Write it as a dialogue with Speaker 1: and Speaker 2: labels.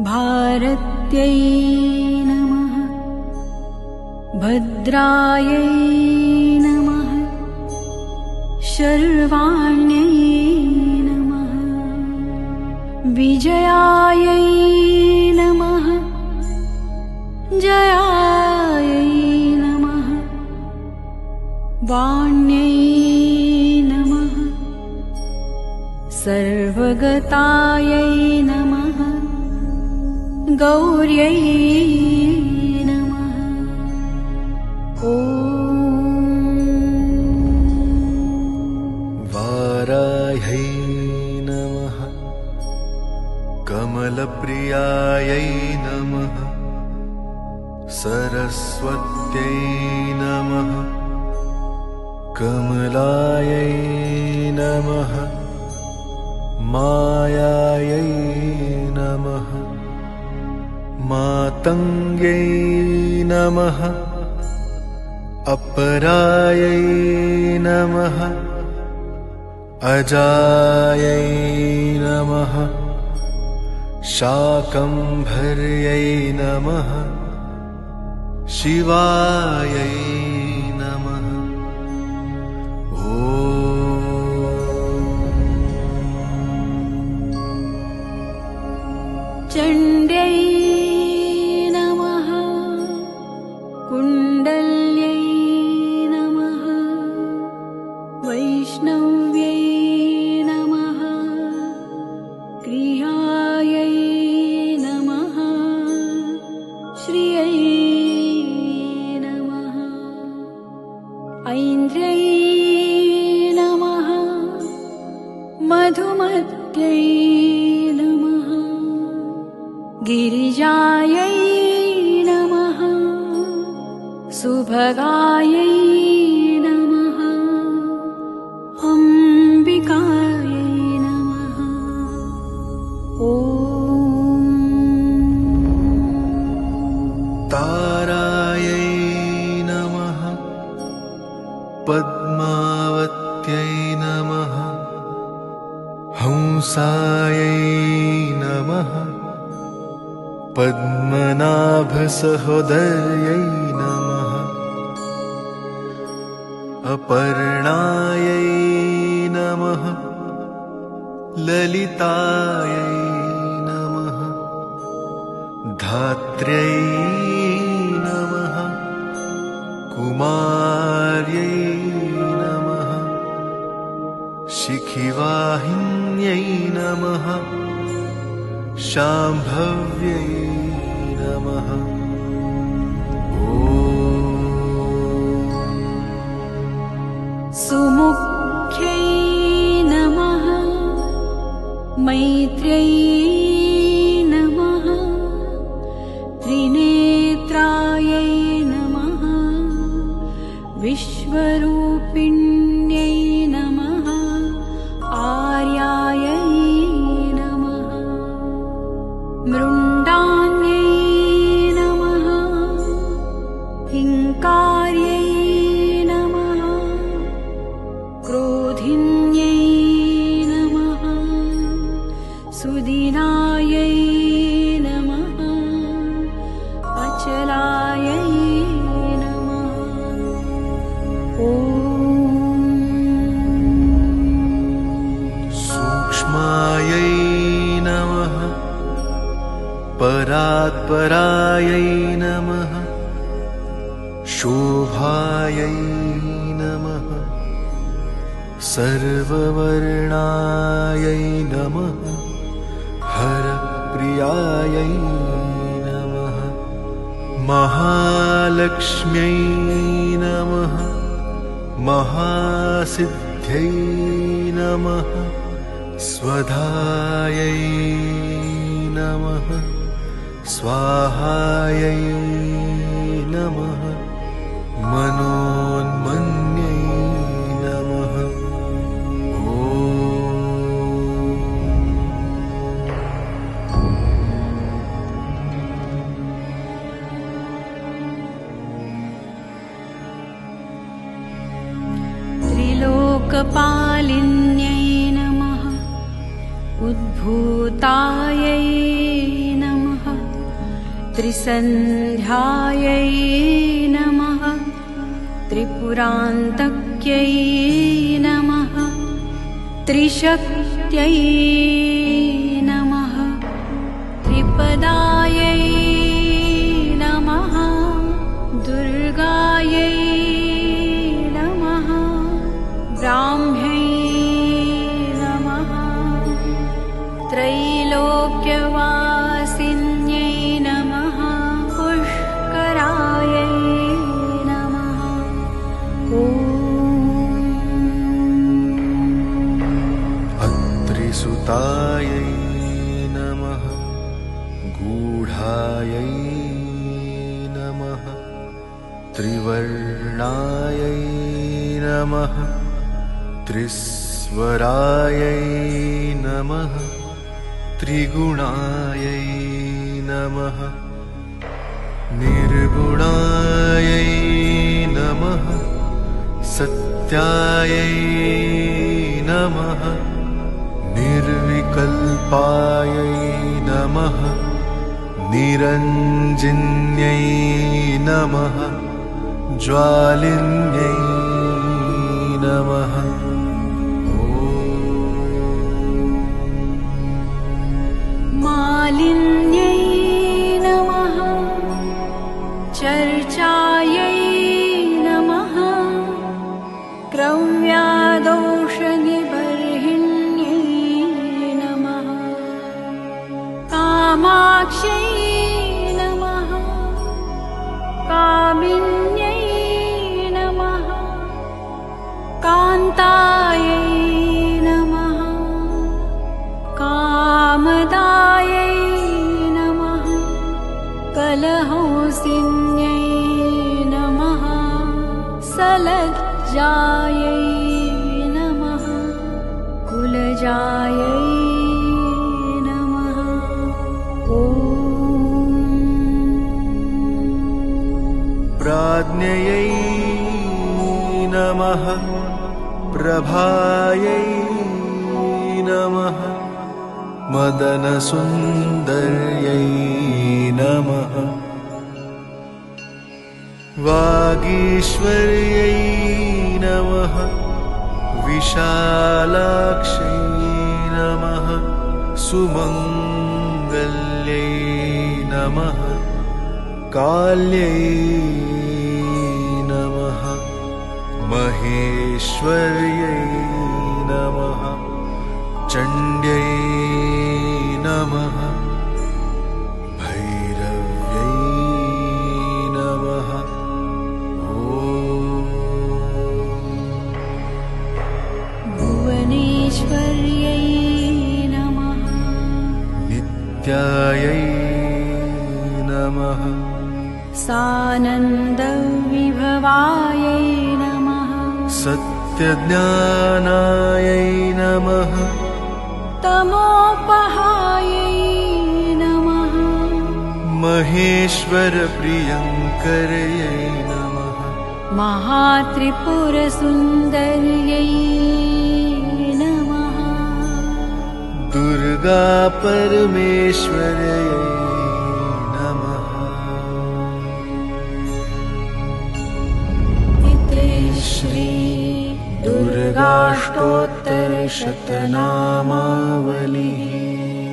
Speaker 1: भारत्यै नमः। भद्रायै नमः। शर्वाण्यै नमः। विजयायै नमः। जयायै नमः। वा सर्वगतायै नमः। गौर्यै
Speaker 2: वाराह्यै नमः। कमलप्रियायै नमः। सरस्वत्यै नमः। कमलायै नमः मायायै नमः। मातङ्ग्यै नमः। अपरायै नमः। अजायै नमः। शाकम्भर्यै नमः। शिवायै
Speaker 1: चण्ड्यै सुभगायै नमः। अम्बिकायै नमः। ॐ
Speaker 2: तारायै नमः। पद्मावत्यै नमः। हंसायै नमः। पद्मनाभसहोदर्यै अपर्णायै नमः। ललितायै नमः। धात्र्यै नमः। कुमार्यै नमः। शिखिवाहिन्यै नमः। शाम्भव्यै नमः
Speaker 1: सुमुख्यै नमः मैत्र्यै नमः त्रिनेत्रायै नमः विश्वरूपिण्यै
Speaker 2: परात्परायै नमः। शोभायै नमः। सर्ववर्णायै नमः। हरप्रियायै नमः। महालक्ष्म्यै नमः। महासिद्ध्यै नमः। स्वधायै नमः स्वाहायै नमः। मनोन्मन्यै नमः।
Speaker 1: त्रिलोकपालिन्यै नमः। उद्भूतायै त्रिसन्ध्यायै नमः। त्रिपुरान्तक्यै नमः। त्रिशक्त्यै नमः। त्रिपदायै नमः। दुर्गायै नमः। ब्राह्म्यै नमः। त्रैलोक्यवासिन्यै
Speaker 2: अत्रिसुतायै नमः गूढायै नमः त्रिवर्णायै नमः त्रिस्वरायै नमः त्रिगुणायै नमः निर्गुणायै नमः सत्यायै नमः निर्विकल्पायै नमः। निरञ्जिन्यै नमः। ज्वालिन्यै
Speaker 1: कान्तायै नमः। कामदायै नमः। कलहंसिन्यै नमः। सलज्जायै नमः। कुलजायै
Speaker 2: प्राज्ञयै नमः प्रभायै नमः मदनसुन्दर्यै नमः। वागीश्वर्यै नमः विशालाक्षै नमः सुमङ्गल्यै नमः काल्यै महेश्वर्यै नमः। चण्ड्यै नमः। भैरव्यै नमः। ॐ।
Speaker 1: भुवनेश्वर्यै नमः।
Speaker 2: नित्यायै नमः।
Speaker 1: सानन्दविभवायै नमः
Speaker 2: सत्यज्ञानायै नमः।
Speaker 1: तमोपहायै नमः।
Speaker 2: महेश्वरप्रियङ्कर्यै नमः।
Speaker 1: महात्रिपुरसुन्दर्यै नमः।
Speaker 2: दुर्गापरमेश्वर्यै नमः
Speaker 1: श्री दुर्गाष्टोत्तरशतनामावलिः